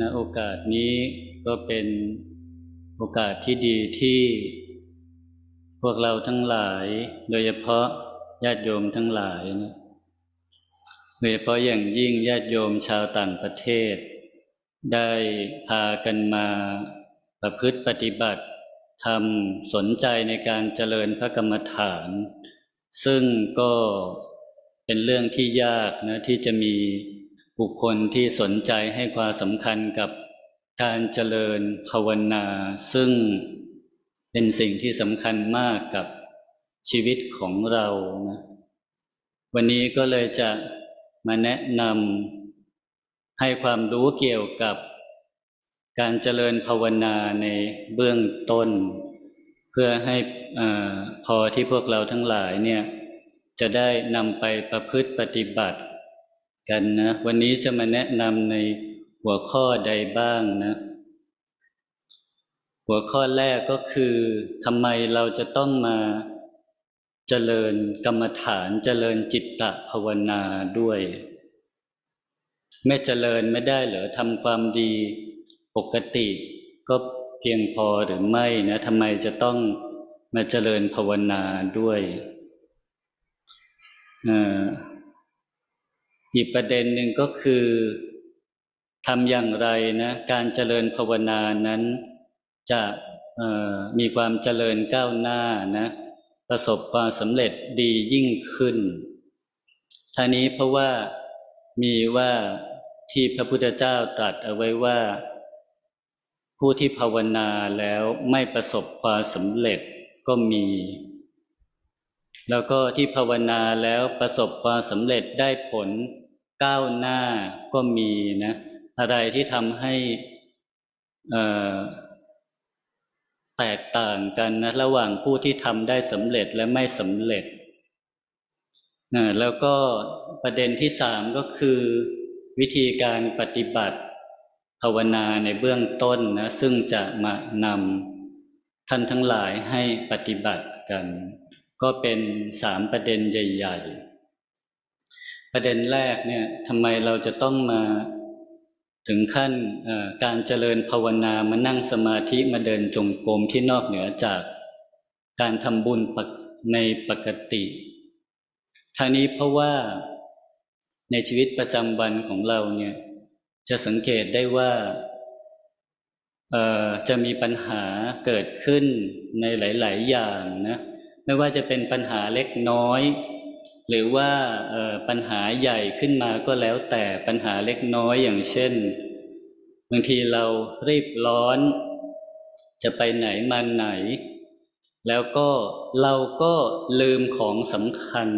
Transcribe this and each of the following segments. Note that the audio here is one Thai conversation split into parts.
ณโอกาสนี้ก็เป็นโอกาสที่ดีที่ พวกเราทั้งหลาย โดยเฉพาะญาติโยมทั้งหลายนะโดยเฉพาะอย่างยิ่งญาติโยมชาวต่างประเทศ ได้พากันมาประพฤติปฏิบัติทำสนใจในการเจริญพระกรรมฐาน ซึ่งก็เป็นเรื่องที่ยากนะที่จะมี บุคคลที่สนใจให้ความสำคัญกับการเจริญภาวนา ซึ่งเป็นสิ่งที่สำคัญมากกับชีวิตของเรานะวันนี้ก็เลยจะมาแนะนำให้ความรู้เกี่ยวกับการเจริญภาวนาในเบื้องต้น เพื่อให้อพอที่พวกเราทั้งหลายเนี่ยจะได้นำไปประพฤติปฏิบัติ กันนะวันนี้จะมาแนะนำในหัวข้อใดบ้างนะ หัวข้อแรกก็คือทำไมเราจะต้องมาเจริญกรรมฐานเจริญจิตตภาวนาด้วย ไม่เจริญไม่ได้เหรอทำความดีปกติ ก็เพียงพอหรือไม่นะทำไมจะต้องมาเจริญภาวนาด้วยอี กประเด็นหนึ่งก็คือทำอย่างไรนะการเจริญภาวนานั้น จะมีความเจริญก้าวหน้านะประสบความสำเร็จดียิ่งขึ้นท่านี้เพราะว่ามีว่าที่พระพุทธเจ้าตรัสเอาไว้ว่า ผู้ที่ภาวนาแล้วไม่ประสบความสำเร็จก็มี แล้วก็ที่ภาวนาแล้วประสบความสำเร็จได้ผล ก้าวหน้าก็มีนะ อะไรที่ทำให้แตกต่างกันนะระหว่างผู้ที่ทำได้สำเร็จและไม่สำเร็จนะแล้วก็ประเด็นที่สามก็คือวิธีการปฏิบัติภาวนาในเบื้องต้นนะซึ่งจะมานำท่านทั้งหลายให้ปฏิบัติกัน ก็เป็นสามประเด็นใหญ่ ๆ ประเด็นแรกเนี่ยทำไมเราจะต้องมาถึงขั้นการเจริญภาวนามานั่งสมาธิมาเดินจงกรมที่นอกเหนือจากการทำบุญในปกติทางนี้เพราะว่าในชีวิตประจำวันของเราเนี่ยจะสังเกตได้ว่าจะมีปัญหาเกิดขึ้นในหลาย ๆ อย่างนะไม่ว่าจะเป็นปัญหาเล็กน้อย หรือว่าปัญหาใหญ่ขึ้นมาก็แล้วแต่ปัญหาเล็กน้อยอย่างเช่น บางทีเรารีบร้อน จะไปไหนมาไหน แล้วก็เราก็ลืมของสำคัญ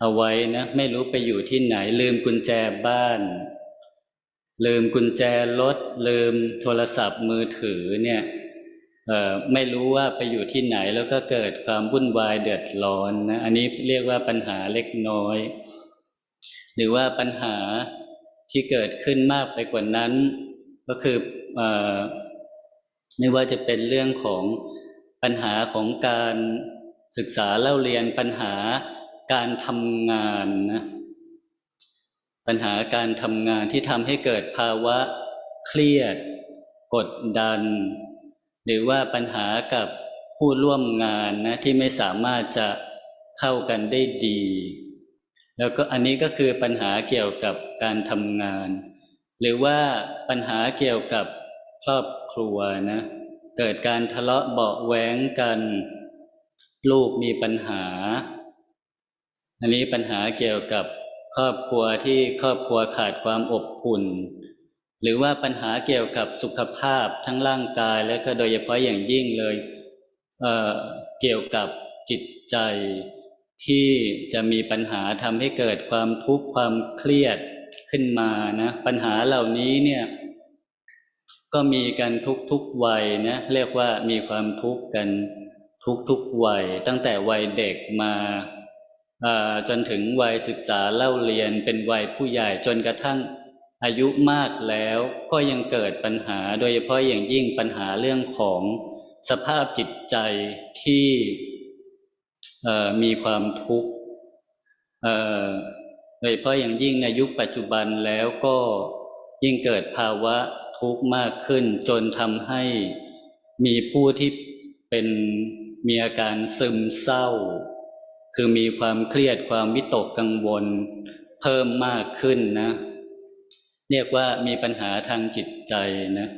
เอาไว้นะไม่รู้ไปอยู่ที่ไหน ลืมกุญแจบ้าน ลืมกุญแจรถลืมโทรศัพท์มือถือเนี่ย ไม่รู้ว่าไปอยู่ที่ไหนแล้วก็เกิดความวุ่นวายเดือดร้อนนะอันนี้เรียกว่าปัญหาเล็กน้อย หรือว่าปัญหาที่เกิดขึ้นมากไปกว่านั้น ก็คือไม่ว่าจะเป็นเรื่องของปัญหาของการศึกษาเล่าเรียนปัญหาการทำงานนะปัญหาการทำงานที่ทำให้เกิดภาวะเครียด กดดัน หรือว่าปัญหากับผู้ร่วมงานนะที่ไม่สามารถจะเข้ากันได้ดี แล้วก็อันนี้ก็คือปัญหาเกี่ยวกับการทำงาน หรือว่าปัญหาเกี่ยวกับครอบครัวนะเกิดการทะเลาะเบาแหวงกัน ลูกมีปัญหา อันนี้ปัญหาเกี่ยวกับครอบครัวที่ครอบครัวขาดความอบอุ่น หรือว่าปัญหาเกี่ยวกับสุขภาพทั้งร่างกายและก็โดยเฉพาะอย่างยิ่งเลยเเกี่ยวกับจิตใจที่จะมีปัญหาทำให้เกิดความทุกข์ความเครียดขึ้นมานะปัญหาเหล่านี้เนี่ยก็มีกันทุกทุกวัยนะเรียกว่ามีความทุกข์กันทุกทุกวัย ตั้งแต่วัยเด็กมาจนถึงวัยศึกษาเล่าเรียนเป็นวัยผู้ใหญ่จนกระทั่ง อายุมากแล้วก็ยังเกิดปัญหาโดยเฉพาะอย่างยิ่งปัญหาเรื่องของสภาพจิตใจที่มีความทุกข์โดยเฉพาะอย่างยิ่งในยุคปัจจุบันแล้วก็ยิ่งเกิดภาวะทุกข์มากขึ้น จนทำให้มีผู้ที่เป็นมีอาการซึมเศร้า คือมีความเครียดความวิตกกังวล เพิ่มมากขึ้นนะ เรียกว่ามีปัญหาทางจิตใจนะ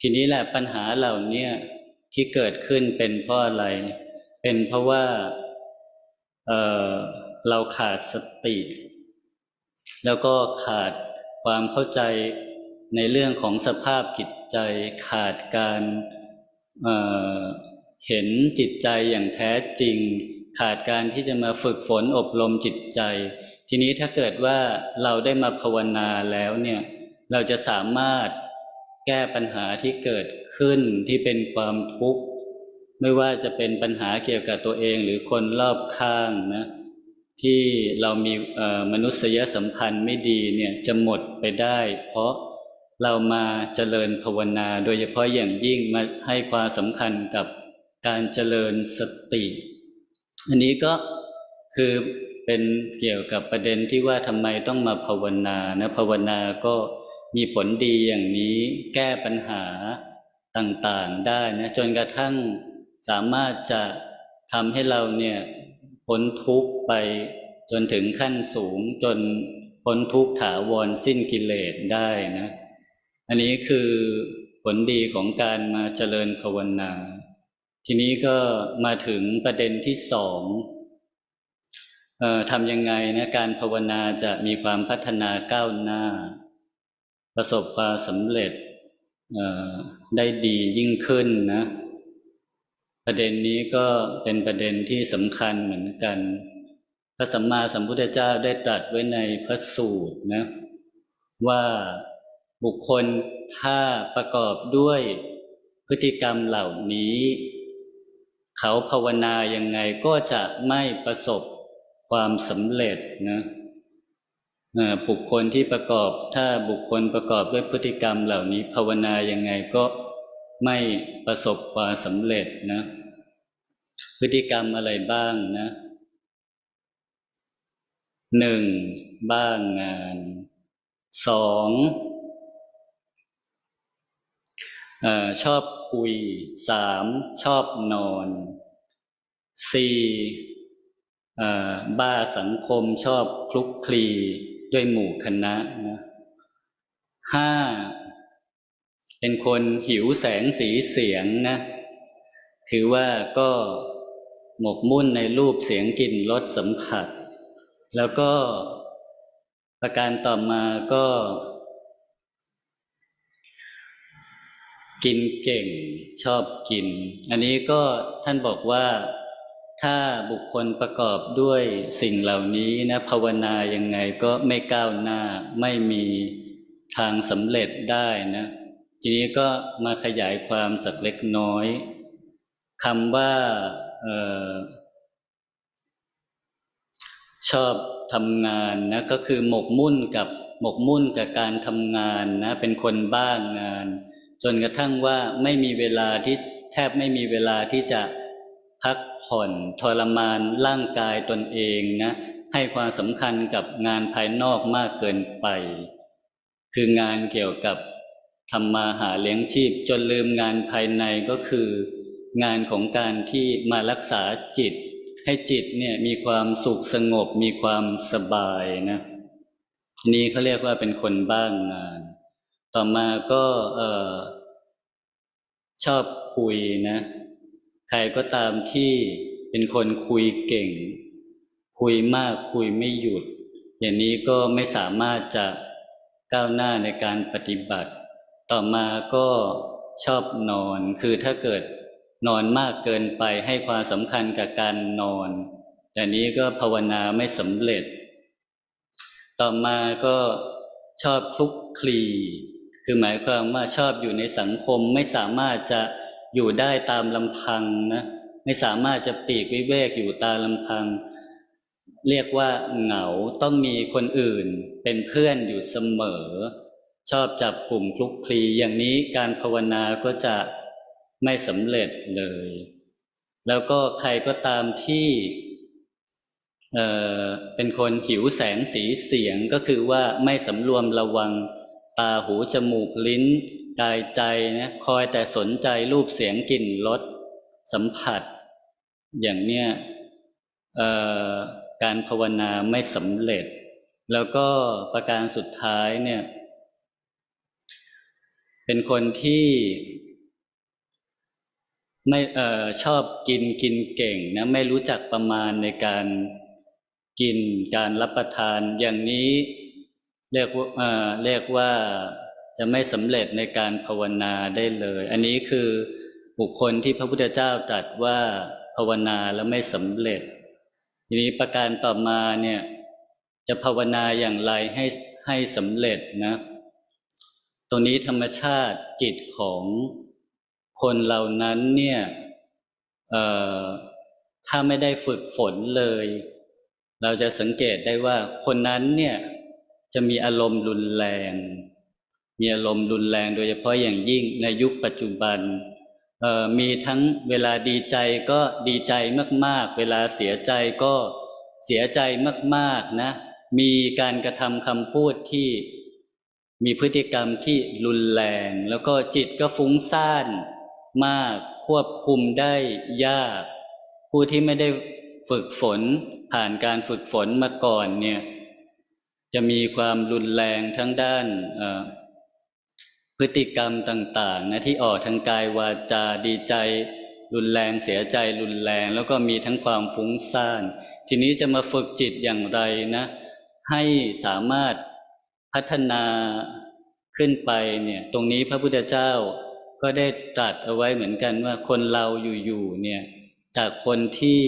ทีนี้แหละปัญหาเหล่านี้ที่เกิดขึ้นเป็นเพราะอะไร เป็นเพราะว่าเเราขาดสติ แล้วก็ขาดความเข้าใจในเรื่องของสภาพจิตใจ ขาดการเเห็นจิตใจอย่างแท้จริง ขาดการที่จะมาฝึกฝนอบรมจิตใจ ทีนี้ถ้าเกิดว่าเราได้มาภาวนาแล้วเนี่ย เราจะสามารถแก้ปัญหาที่เกิดขึ้นที่เป็นความทุกข์ ไม่ว่าจะเป็นปัญหาเกี่ยวกับตัวเองหรือคนรอบข้างนะที่เรามีมนุษยสัมพันธ์ไม่ดีเนี่ยจะหมดไปได้ เพราะเรามาเจริญภาวนา โดยเฉพาะอย่างยิ่งมาให้ความสำคัญกับการเจริญสติ อันนี้ก็คือ เป็นเกี่ยวกับประเด็นที่ว่าทำไมต้องมาภาวนานะภาวนาก็มีผลดีอย่างนี้แก้ปัญหาต่างๆได้นะจนกระทั่งสามารถจะทำให้เราเนี่ยพ้นทุกข์ไปจนถึงขั้นสูงจนพ้นทุกข์ถาวรสิ้นกิเลสได้นะ อันนี้คือผลดีของการมาเจริญภาวนา ทีนี้ก็มาถึงประเด็นที่สอง ทำยังไงนะการภาวนาจะมีความพัฒนาก้าวหน้า ประสบความสำเร็จได้ดียิ่งขึ้นนะ ประเด็นนี้ก็เป็นประเด็นที่สำคัญเหมือนกัน พระสัมมาสัมพุทธเจ้าได้ตรัสไว้ในพระสูตรนะ ว่าบุคคลถ้าประกอบด้วยพฤติกรรมเหล่านี้ เขาภาวนายังไงก็จะไม่ประสบ ความสำเร็จนะบุคคลที่ประกอบถ้าบุคคลประกอบด้วยพฤติกรรมเหล่านี้ภาวนายังไงก็ไม่ประสบความสำเร็จนะ พฤติกรรมอะไรบ้างนะหนึ่งบ้างงานสองอชอบคุยสามชอบนอนสี่ บ้าสังคมชอบคลุกคลีด้วยหมู่คณะนะห้าเป็นคนหิวแสงสีเสียงนะ คือว่าก็หมกมุ่นในรูปเสียงกลิ่นรสสัมผัส แล้วก็ประการต่อมาก็ กินเก่งชอบกิน อันนี้ก็ท่านบอกว่า ถ้าบุคคลประกอบด้วยสิ่งเหล่านี้นะภาวนายังไงก็ไม่ก้าวหน้าไม่มีทางสำเร็จได้นะ ทีนี้ก็มาขยายความสักเล็กน้อยคำว่าออชอบทำงานนะก็คือหมกมุ่นกับหมกมุ่นกับการทำงานนะ เป็นคนบ้างงาน จนกระทั่งว่าไม่มีเวลาที่แทบไม่มีเวลาที่จะ พักผ่อนทรมานร่างกายตนเองนะให้ความสำคัญกับงานภายนอกมากเกินไป คืองานเกี่ยวกับทำมาหาเลี้ยงชีพ จนลืมงานภายในก็คือ งานของการที่มารักษาจิต ให้จิตเนี่ยมีความสุขสงบมีความสบายนะนี่เขาเรียกว่าเป็นคนบ้างงาน ต่อมาก็ออชอบคุยนะ ใครก็ตามที่เป็นคนคุยเก่ง คุยมากคุยไม่หยุด อย่างนี้ก็ไม่สามารถจะก้าวหน้าในการปฏิบัติ ต่อมาก็ชอบนอน คือถ้าเกิดนอนมากเกินไปให้ความสำคัญกับการนอนอย่างนี้ก็ภาวนาไม่สำเร็จ ต่อมาก็ชอบคลุกคลี คือหมายความว่าชอบอยู่ในสังคมไม่สามารถจะ อยู่ได้ตามลำพังนะไม่สามารถจะปีกวิเวกอยู่ตามลำพัง เรียกว่าเหงาต้องมีคนอื่น เป็นเพื่อนอยู่เสมอ ชอบจับกลุ่มคลุกคลีอย่างนี้การภาวนาก็จะไม่สำเร็จเลย แล้วก็ใครก็ตามที่เอ่อเป็นคนหิวแสงสีเสียงก็คือว่าไม่สำรวมระวังตาหูจมูกลิ้น กายใจนะคอยแต่สนใจรูปเสียงกลิ่นรสสัมผัส อย่างเนี้ยการภาวนาไม่สำเร็จ แล้วก็ประการสุดท้ายเนี่ย เป็นคนที่ไม่เออชอบกินกินเก่งนะไม่รู้จักประมาณในการกินการรับประทานอย่างนี้เรียกว่าเรียกว่า จะไม่สำเร็จในการภาวนาได้เลย อันนี้คือบุคคลที่พระพุทธเจ้าตรัสว่าภาวนาแล้วไม่สำเร็จ ทีนี้ประการต่อมาเนี่ยจะภาวนาอย่างไรให้ให้สำเร็จนะ ตรงนี้ธรรมชาติจิตของคนเหล่านั้นเนี่ยถ้าไม่ได้ฝึกฝนเลย เราจะสังเกตได้ว่าคนนั้นเนี่ยจะมีอารมณ์รุนแรง มีอารมณ์รุนแรง โดยเฉพาะอย่างยิ่งในยุคปัจจุบันมีทั้งเวลาดีใจก็ดีใจมาก ๆ เวลาเสียใจก็เสียใจมาก ๆนะ มีการกระทำคำพูดที่มีพฤติกรรมที่รุนแรง แล้วก็จิตก็ฟุ้งซ่านมากควบคุมได้ยาก ผู้ที่ไม่ได้ฝึกฝนผ่านการฝึกฝนมาก่อนเนี่ย จะมีความรุนแรงทั้งด้านอ พฤติกรรมต่างๆนะที่ออกทางกายวาจาดีใจ รุนแรงเสียใจรุนแรง แล้วก็มีทั้งความฟุ้งซ่าน ทีนี้จะมาฝึกจิตอย่างไรนะ ให้สามารถพัฒนาขึ้นไปเนี่ยตรงนี้พระพุทธเจ้าก็ได้ตรัสเอาไว้เหมือนกันว่าคนเราอยู่ๆเนี่ยจากคนที่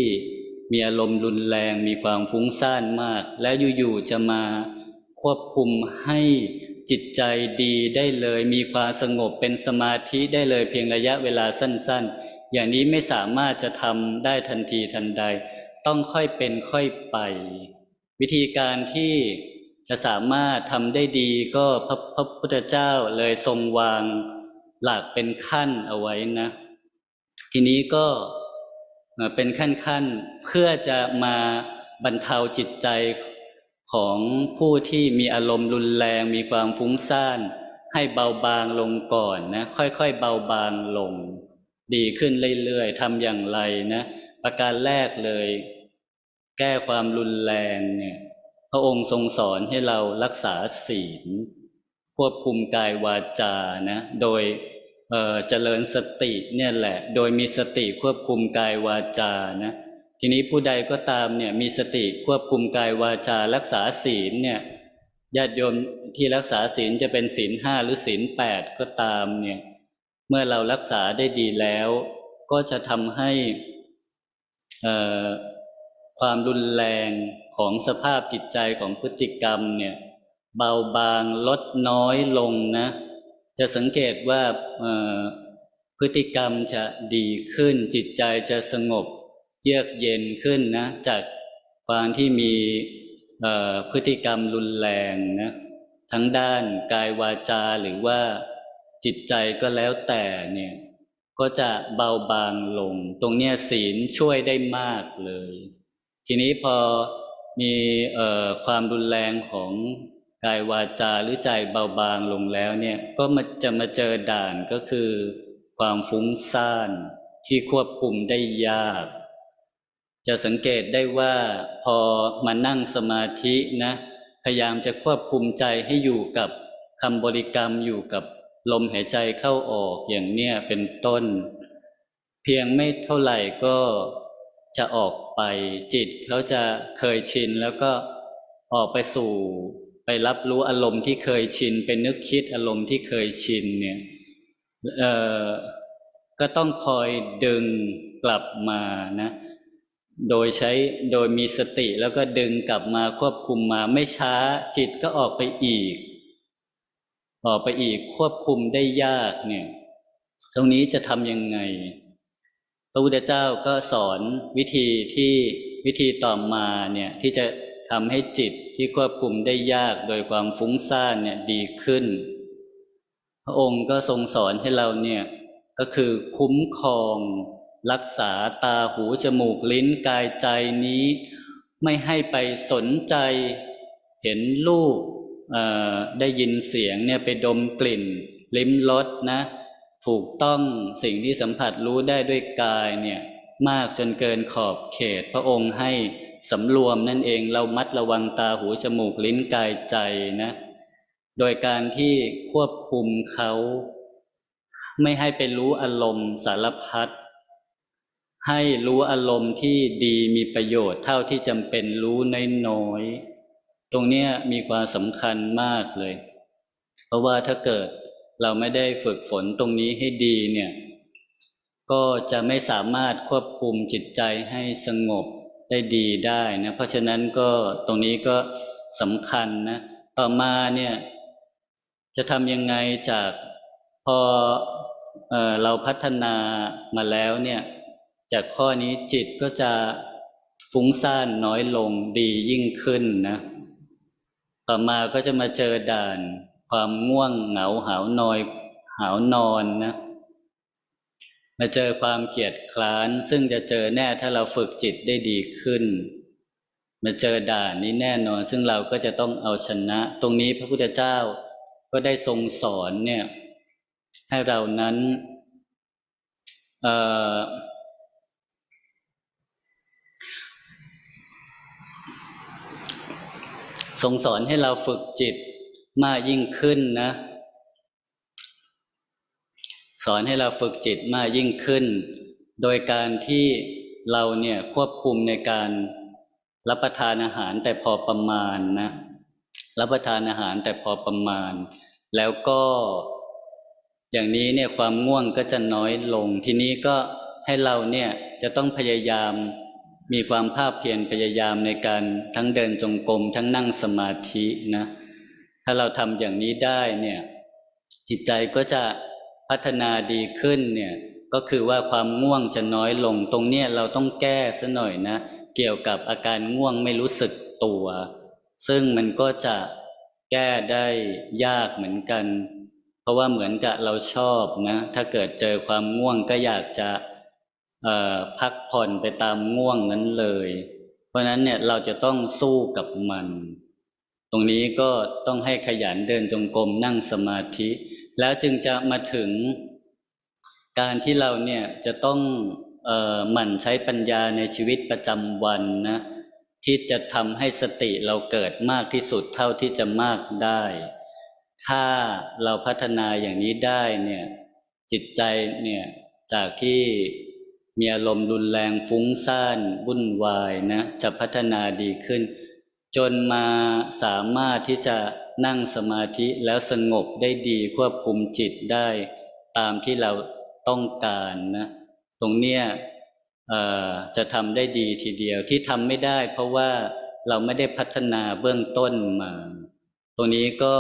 มีอารมณ์รุนแรงมีความฟุ้งซ่านมาก แล้วอยู่ๆจะมาควบคุมให้ จิตใจดีได้เลย มีความสงบเป็นสมาธิได้เลยเพียงระยะเวลาสั้น ๆ อย่างนี้ไม่สามารถจะทำได้ทันทีทันใด ต้องค่อยเป็นค่อยไป วิธีการที่จะสามารถทำได้ดีก็พระพระพุทธเจ้าเลยทรงวางหลักเป็นขั้นเอาไว้นะ ทีนี้ก็เอ่อเป็นขั้นๆเพื่อจะมาบรรเทาจิตใจ ของผู้ที่มีอารมณ์รุนแรง มีความฟุ้งซ่าน ให้เบาบางลงก่อนนะ ค่อยๆเบาบางลง ดีขึ้นเรื่อยๆทำอย่างไรนะ ประการแรกเลย แก้ความรุนแรงเนี่ย พระองค์ทรงสอนให้เรารักษาศีล ควบคุมกายวาจานะ โดยเอ่อเจริญสติเนี่ยแหละ โดยมีสติควบคุมกายวาจานะ ทีนี้ผู้ใดก็ตามเนี่ยมีสติควบคุมกายวาจารักษาศีลเนี่ยญาติโยมที่รักษาศีลจะเป็นศีลห้าหรือศีลแปดก็ตามเนี่ยเมื่อเรารักษาได้ดีแล้ว ก็จะทำให้ความรุนแรงของสภาพจิตใจของพฤติกรรมเนี่ยเบาบางลดน้อยลงนะ จะสังเกตว่าพฤติกรรมจะดีขึ้นจิตใจจะสงบ เยือกเย็นขึ้นนะ จากความที่มีพฤติกรรมรุนแรงนะทั้งด้านกายวาจาหรือว่าจิตใจก็แล้วแต่เนี่ยก็จะเบาบางลง ตรงเนี้ยศีลช่วยได้มากเลย ทีนี้พอมีอความรุนแรงของกายวาจาหรือใจเบาบางลงแล้วเนี่ยก็มาจะมาเจอด่านก็คือ ความฟุ้งซ่านที่ควบคุมได้ยาก จะสังเกตได้ว่าพอมานั่งสมาธินะ พยายามจะควบคุมใจให้อยู่กับคำบริกรรมอยู่กับลมหายใจเข้าออกอย่างเนี้ยเป็นต้น เพียงไม่เท่าไหร่ก็จะออกไปจิตเขาจะเคยชินแล้วก็ออกไปสู่ไปรับรู้อารมณ์ที่เคยชินเป็นนึกคิดอารมณ์ที่เคยชินเนี่ยเออก็ต้องคอยดึงกลับมานะ โดยใช้โดยมีสติแล้วก็ดึงกลับมาควบคุมมาไม่ช้าจิตก็ออกไปอีก ออกไปอีกควบคุมได้ยากเนี่ย ตรงนี้จะทำยังไง พระพุทธเจ้าก็สอนวิธีที่วิธีต่อมาเนี่ยที่จะทำให้จิตที่ควบคุมได้ยากโดยความฟุ้งซ่านเนี่ยดีขึ้น พระองค์ก็ทรงสอนให้เราเนี่ยก็คือคุ้มครอง รักษาตาหูจมูกลิ้นกายใจนี้ ไม่ให้ไปสนใจ เห็นรูปได้ยินเสียงเนี่ยไปดมกลิ่น ลิ้มรสนะ ถูกต้องสิ่งที่สัมผัสรู้ได้ด้วยกายเนี่ยมากจนเกินขอบเขตพระองค์ให้สำรวมนั่นเองเรามัดระวังตาหูจมูกลิ้นกายใจนะ โดยการที่ควบคุมเขา ไม่ให้ไปรู้อารมณ์สารพัด ให้รู้อารมณ์ที่ดีมีประโยชน์เท่าที่จำเป็นรู้น้อยๆตรงนี้มีความสำคัญมากเลย เพราะว่าถ้าเกิดเราไม่ได้ฝึกฝนตรงนี้ให้ดีเนี่ย ก็จะไม่สามารถควบคุมจิตใจให้สงบได้ดีได้นะเพราะฉะนั้นก็ตรงนี้ก็สำคัญนะ ต่อมาเนี่ยจะทำยังไงจากพอเออเราพัฒนามาแล้วเนี่ย จากข้อนี้จิตก็จะฟุ้งซ่านน้อยลงดียิ่งขึ้นนะ ต่อมาก็จะมาเจอด่าน ความง่วงเหงาหาวนอย หาวนอนนะ มาเจอความเกียดคร้าน ซึ่งจะเจอแน่ถ้าเราฝึกจิตได้ดีขึ้น มาเจอด่านนี้แน่นอน ซึ่งเราก็จะต้องเอาชนะ ตรงนี้พระพุทธเจ้าก็ได้ทรงสอนเนี่ย ให้เรานั้น เอ่อ ทรงสอนให้เราฝึกจิตมากยิ่งขึ้นนะ สอนให้เราฝึกจิตมากยิ่งขึ้น โดยการที่เราเนี่ยควบคุมในการรับประทานอาหารแต่พอประมาณนะ รับประทานอาหารแต่พอประมาณ แล้วก็อย่างนี้เนี่ยความง่วงก็จะน้อยลง ทีนี้ก็ให้เราเนี่ยจะต้องพยายาม มีความภาคเพียรพยายามในการทั้งเดินจงกรมทั้งนั่งสมาธินะถ้าเราทำอย่างนี้ได้เนี่ยจิตใจก็จะพัฒนาดีขึ้นเนี่ยก็คือว่าความง่วงจะน้อยลง ตรงเนี้ยเราต้องแก้ซะหน่อยนะ เกี่ยวกับอาการง่วงไม่รู้สึกตัว ซึ่งมันก็จะแก้ได้ยากเหมือนกัน เพราะว่าเหมือนกับเราชอบนะ ถ้าเกิดเจอความง่วงก็อยากจะ พักผ่อนไปตามง่วงนั้นเลย เพราะนั้นเนี่ยเราจะต้องสู้กับมัน ตรงนี้ก็ต้องให้ขยันเดินจงกรมนั่งสมาธิ แล้วจึงจะมาถึง การที่เราเนี่ยจะต้องหมั่นใช้ปัญญาในชีวิตประจำวันนะที่จะทำให้สติเราเกิดมากที่สุดเท่าที่จะมากได้ ถ้าเราพัฒนาอย่างนี้ได้เนี่ยจิตใจเนี่ยจากที่ มีอารมณ์รุนแรงฟุ้งซ่านวุ่นวายนะจะพัฒนาดีขึ้น จนมาสามารถที่จะนั่งสมาธิแล้วสงบได้ดีควบคุมจิตได้ ตามที่เราต้องการนะตรงเนี้ยจะทำได้ดีทีเดียวที่ทำไม่ได้ เพราะว่าเราไม่ได้พัฒนาเบื้องต้นมา ตรงนี้ก็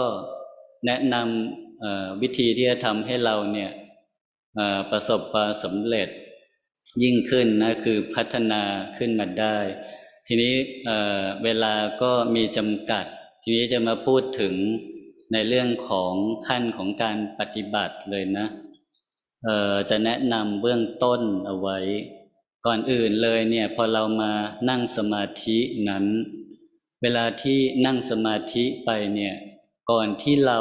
แนะนำวิธีที่จะทำให้เราเนี่ยประสบความสำเร็จ ยิ่งขึ้นนะคือพัฒนาขึ้นมาได้ ทีนี้เเวลาก็มีจำกัด ทีนี้จะมาพูดถึงในเรื่องของขั้นของการปฏิบัติเลยนะจะแนะนำเบื้องต้นเอาไว้ ก่อนอื่นเลยเนี่ยพอเรามานั่งสมาธินั้น เวลาที่นั่งสมาธิไปเนี่ยก่อนที่เรา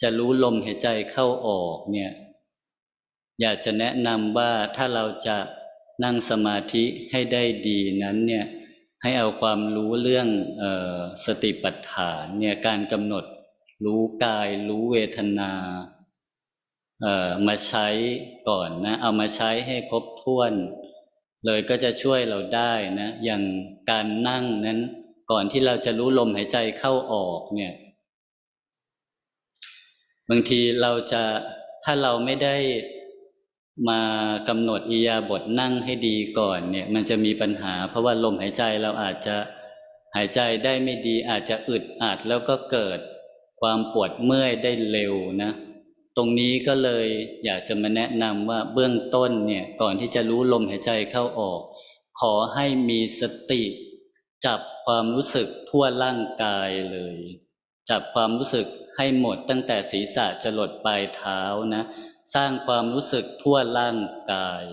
จะรู้ลมหายใจเข้าออกเนี่ย อยากจะแนะนำว่าถ้าเราจะนั่งสมาธิให้ได้ดีนั้นเนี่ยให้เอาความรู้เรื่องออสติปัฏฐานเนี่ยการกำหนดรู้กายรู้เวทนาเอ่อมาใช้ก่อนนะ เอามาใช้ให้ครบถ้วน เลยก็จะช่วยเราได้นะ อย่างการนั่งนั้น ก่อนที่เราจะรู้ลมหายใจเข้าออกเนี่ย บางทีเราจะถ้าเราไม่ได้ มากำหนดอิยาบทนั่งให้ดีก่อนเนี่ยมันจะมีปัญหา เพราะว่าลมหายใจเราอาจจะหายใจได้ไม่ดีอาจจะอึดอัดแล้วก็เกิดความปวดเมื่อยได้เร็วนะ ตรงนี้ก็เลยอยากจะมาแนะนำว่าเบื้องต้นเนี่ยก่อนที่จะรู้ลมหายใจเข้าออก ขอให้มีสติ จับความรู้สึกทั่วร่างกายเลย จับความรู้สึกให้หมดตั้งแต่ศีรษะจะหลดปลายเท้านะ สร้างความรู้สึกทั่วร่างกาย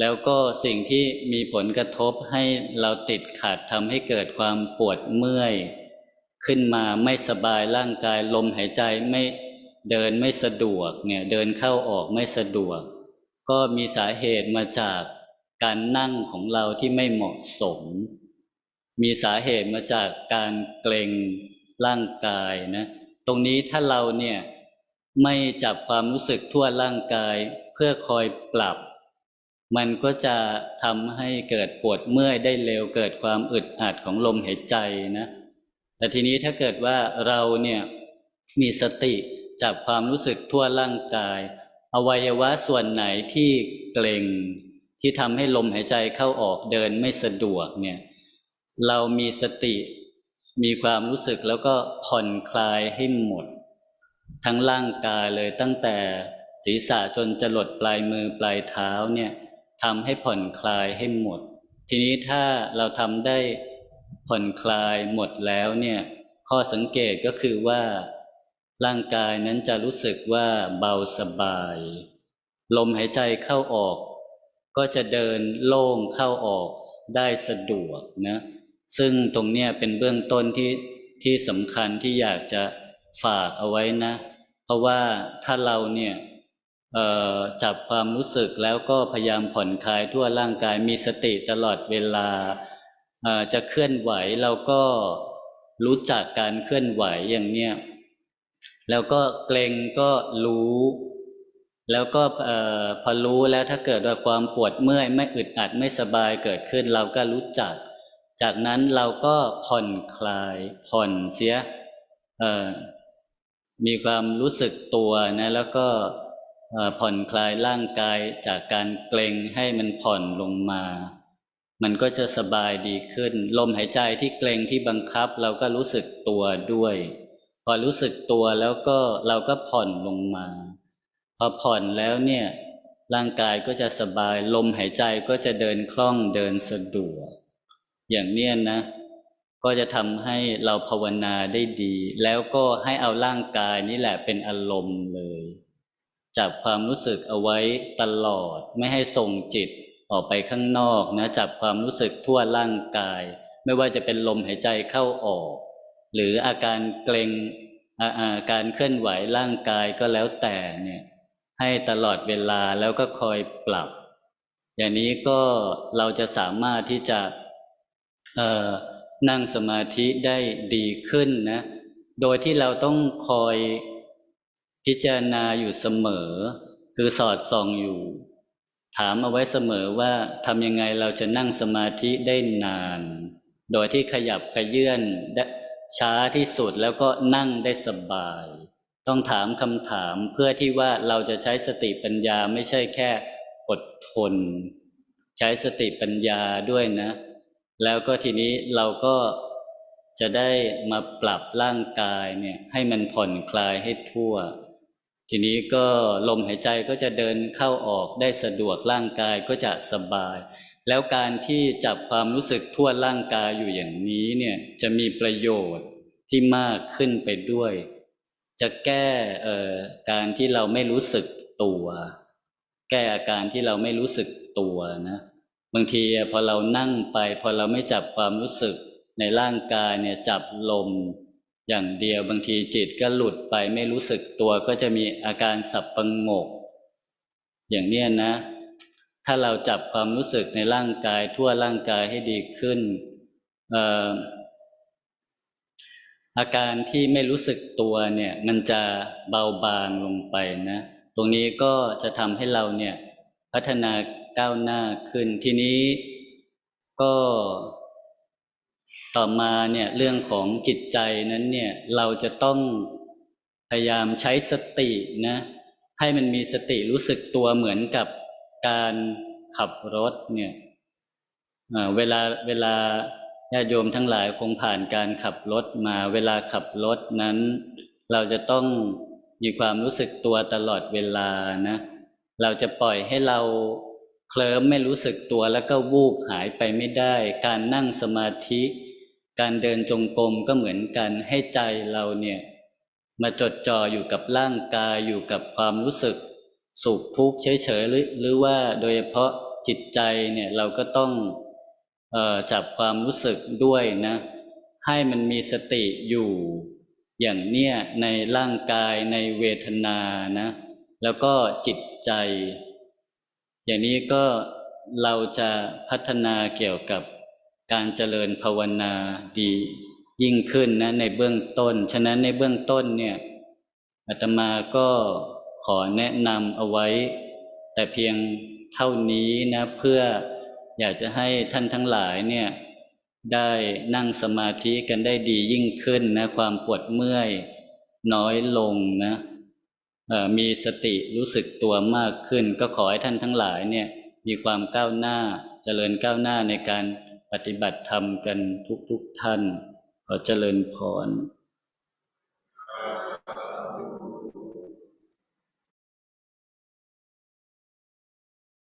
แล้วก็สิ่งที่มีผลกระทบให้เราติดขัดทำให้เกิดความปวดเมื่อย ขึ้นมาไม่สบายร่างกายลมหายใจไม่เดินไม่สะดวกเนี่ยเดินเข้าออกไม่สะดวก ก็มีสาเหตุมาจากการนั่งของเราที่ไม่เหมาะสม มีสาเหตุมาจากการเกรงร่างกายนะ ตรงนี้ถ้าเราเนี่ย ไม่จับความรู้สึกทั่วร่างกายเพื่อคอยปรับ มันก็จะทำให้เกิดปวดเมื่อยได้เร็วเกิดความอึดอัดของลมหายใจนะแต่ทีนี้ถ้าเกิดว่าเราเนี่ยมีสติจับความรู้สึกทั่วร่างกาย อวัยวะส่วนไหนที่เกร็งที่ทำให้ลมหายใจเข้าออกเดินไม่สะดวกเนี่ยเรามีสติ มีความรู้สึกแล้วก็ผ่อนคลายให้หมด ทั้งร่างกายเลยตั้งแต่ศีรษะจนจะหลดปลายมือปลายเท้าเนี่ยทำให้ผ่อนคลายให้หมด ทีนี้ถ้าเราทำได้ผ่อนคลายหมดแล้วเนี่ยข้อสังเกตก็คือว่า ร่างกายนั้นจะรู้สึกว่าเบาสบาย ลมหายใจเข้าออก ก็จะเดินโล่งเข้าออกได้สะดวกนะซึ่งตรงเนี้ยเป็นเบื้องต้นที่ที่สำคัญที่อยากจะฝากเอาไว้นะ เพราะว่าถ้าเราเนี่ยจับความรู้สึกแล้วก็พยายามผ่อนคลายทั่วร่างกายมีสติตลอดเวลาจะเคลื่อนไหวเราก็รู้จักการเคลื่อนไหวอย่างเนี้ยแล้วก็เกรงก็รู้ แล้วก็พอรู้แล้วถ้าเกิดว่าความปวดเมื่อยไม่อึดอัดไม่สบายเกิดขึ้นเราก็รู้จัก จากนั้นเราก็ผ่อนคลายผ่อนเสียเมีความรู้สึกตัวนะแล้วก็ผ่อนคลายร่างกายจากการเกร็งให้มันผ่อนลงมา มันก็จะสบายดีขึ้น ลมหายใจที่เกร็งที่บังคับเราก็รู้สึกตัวด้วย พอรู้สึกตัวแล้วก็เราก็ผ่อนลงมา พอผ่อนแล้วเนี่ยร่างกายก็จะสบาย ลมหายใจก็จะเดินคล่องเดินสะดวก อย่างเนี้ยนะ ก็จะทำให้เราภาวนาได้ดี แล้วก็ให้เอาร่างกายนี่แหละเป็นอารมณ์เลย จับความรู้สึกเอาไว้ตลอด ไม่ให้ส่งจิตออกไปข้างนอกนะจับความรู้สึกทั่วร่างกาย ไม่ว่าจะเป็นลมหายใจเข้าออก หรืออาการเกร็งอาอาการเคลื่อนไหวร่างกายก็แล้วแต่เนี่ยให้ตลอดเวลาแล้วก็คอยปรับ อย่างนี้ก็เราจะสามารถที่จะเอ่อ นั่งสมาธิได้ดีขึ้นนะ โดยที่เราต้องคอยพิจารณาอยู่เสมอ คือสอดส่องอยู่ ถามเอาไว้เสมอว่าทำยังไงเราจะนั่งสมาธิได้นาน โดยที่ขยับขยื่นช้าที่สุดแล้วก็นั่งได้สบาย ต้องถามคำถามเพื่อที่ว่าเราจะใช้สติปัญญาไม่ใช่แค่อดทน ใช้สติปัญญาด้วยนะ แล้วก็ทีนี้เราก็จะได้มาปรับร่างกายเนี่ยให้มันผ่อนคลายให้ทั่ว ทีนี้ก็ลมหายใจก็จะเดินเข้าออกได้สะดวกร่างกายก็จะสบาย แล้วการที่จับความรู้สึกทั่วร่างกายอยู่อย่างนี้เนี่ยจะมีประโยชน์ที่มากขึ้นไปด้วย จะแก้เอ่อการที่เราไม่รู้สึกตัว แก้อาการที่เราไม่รู้สึกตัวนะ บางทีพอเรานั่งไป พอเราไม่จับความรู้สึกในร่างกายเนี่ยจับลมอย่างเดียวบางทีจิตก็หลุดไปไม่รู้สึกตัวก็จะมีอาการสับประงก อย่างเนี้ยนะ ถ้าเราจับความรู้สึกในร่างกายทั่วร่างกายให้ดีขึ้นอาการที่ไม่รู้สึกตัวเนี่ยมันจะเบาบางลงไปนะ ตรงนี้ก็จะทำให้เราเนี่ยพัฒนา ก้าวหน้าขึ้น ทีนี้ก็ต่อมาเนี่ยเรื่องของจิตใจนั้นเนี่ยเราจะต้องพยายามใช้สตินะให้มันมีสติรู้สึกตัวเหมือนกับการขับรถเนี่ยเวลาเวลาญาติโยมทั้งหลายคงผ่านการขับรถมาเวลาขับรถนั้น เราจะต้องมีความรู้สึกตัวตลอดเวลานะ เราจะปล่อยให้เรา เคลิ้มไม่รู้สึกตัวแล้วก็วูบหายไปไม่ได้ การนั่งสมาธิ การเดินจงกรมก็เหมือนกันให้ใจเราเนี่ยมาจดจ่ออยู่กับร่างกายอยู่กับความรู้สึก สุขทุกข์เฉยๆหรือหรือว่าโดยเฉพาะจิตใจเนี่ยเราก็ต้องออจับความรู้สึกด้วยนะ ให้มันมีสติอยู่อย่างเนี้ยในร่างกายในเวทนานะ แล้วก็จิตใจ อย่างนี้ก็เราจะพัฒนาเกี่ยวกับการเจริญภาวนาดียิ่งขึ้นนะในเบื้องต้น ฉะนั้นในเบื้องต้นเนี่ยอาตมาก็ขอแนะนำเอาไว้ แต่เพียงเท่านี้นะเพื่ออยากจะให้ท่านทั้งหลายเนี่ยได้นั่งสมาธิกันได้ดียิ่งขึ้นนะความปวดเมื่อยน้อยลงนะ มีสติรู้สึกตัวมากขึ้น ก็ขอให้ท่านทั้งหลายเนี่ยมีความก้าวหน้าเจริญก้าวหน้าในการปฏิบัติธรรมกันทุกๆทท่าน ขอเจริญพร